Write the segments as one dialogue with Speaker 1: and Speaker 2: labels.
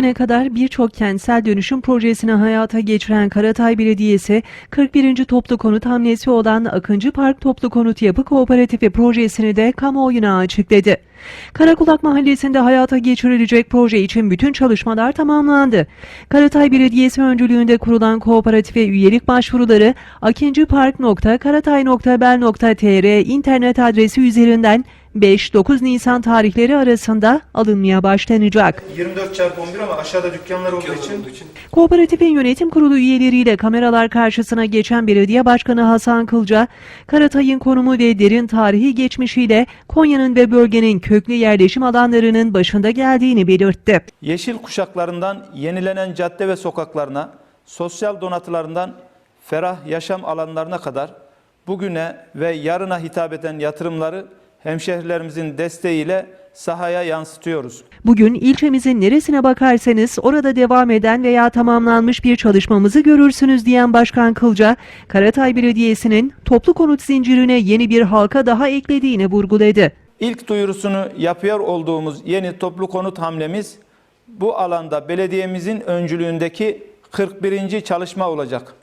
Speaker 1: Bugüne kadar birçok kentsel dönüşüm projesini hayata geçiren Karatay Belediyesi, 41. toplu konut hamlesi olan Akıncı Park Toplu Konut Yapı Kooperatifi projesini de kamuoyuna açıkladı. Karakulak Mahallesi'nde hayata geçirilecek proje için bütün çalışmalar tamamlandı. Karatay Belediyesi öncülüğünde kurulan kooperatife üyelik başvuruları akincipark.karatay.bel.tr internet adresi üzerinden 5-9 Nisan tarihleri arasında alınmaya başlanacak.
Speaker 2: 24 çarpı 11 ama aşağıda dükkanlar olduğu için
Speaker 1: Kooperatifin yönetim kurulu üyeleriyle kameralar karşısına geçen belediye başkanı Hasan Kılca, Karatay'ın konumu ve derin tarihi geçmişiyle Konya'nın ve bölgenin köklü yerleşim alanlarının başında geldiğini belirtti.
Speaker 3: Yeşil kuşaklarından yenilenen cadde ve sokaklarına, sosyal donatılarından ferah yaşam alanlarına kadar bugüne ve yarına hitap eden yatırımları hemşehrilerimizin desteğiyle sahaya yansıtıyoruz.
Speaker 1: Bugün ilçemizin neresine bakarsanız orada devam eden veya tamamlanmış bir çalışmamızı görürsünüz diyen Başkan Kılca, Karatay Belediyesi'nin toplu konut zincirine yeni bir halka daha eklediğini vurguladı.
Speaker 3: İlk duyurusunu yapıyor olduğumuz yeni toplu konut hamlemiz bu alanda belediyemizin öncülüğündeki 41. çalışma olacak.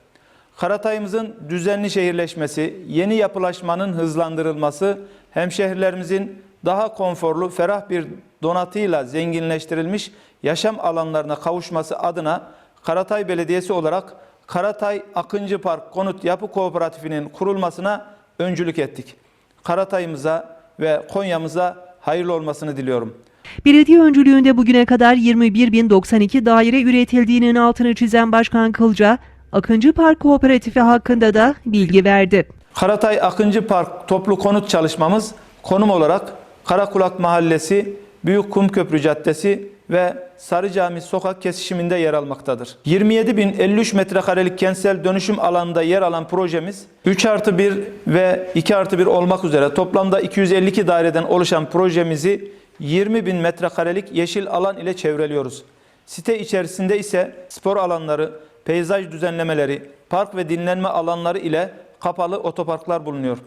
Speaker 3: Karatay'ımızın düzenli şehirleşmesi, yeni yapılaşmanın hızlandırılması, hemşehrilerimizin daha konforlu, ferah bir donatıyla zenginleştirilmiş yaşam alanlarına kavuşması adına Karatay Belediyesi olarak Karatay Akıncı Park Konut Yapı Kooperatifinin kurulmasına öncülük ettik. Karatay'ımıza ve Konya'mıza hayırlı olmasını diliyorum.
Speaker 1: Belediye öncülüğünde bugüne kadar 21.092 daire üretildiğinin altını çizen Başkan Kılca, Akıncı Park Kooperatifi hakkında da bilgi verdi.
Speaker 3: Karatay Akıncı Park toplu konut çalışmamız konum olarak Karakulak Mahallesi, Büyük Kumköprü Caddesi ve Sarı Cami sokak kesişiminde yer almaktadır. 27.053 metrekarelik kentsel dönüşüm alanında yer alan projemiz 3 artı 1 ve 2 artı 1 olmak üzere toplamda 252 daireden oluşan projemizi 20.000 metrekarelik yeşil alan ile çevreliyoruz. Site içerisinde ise spor alanları, peyzaj düzenlemeleri, park ve dinlenme alanları ile kapalı otoparklar bulunuyor.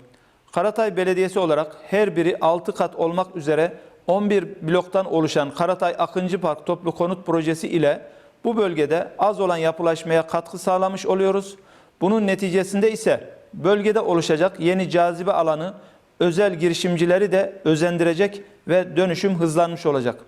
Speaker 3: Karatay Belediyesi olarak her biri 6 kat olmak üzere 11 bloktan oluşan Karatay Akıncı Park toplu konut projesi ile bu bölgede az olan yapılaşmaya katkı sağlamış oluyoruz. Bunun neticesinde ise bölgede oluşacak yeni cazibe alanı özel girişimcileri de özendirecek ve dönüşüm hızlanmış olacak.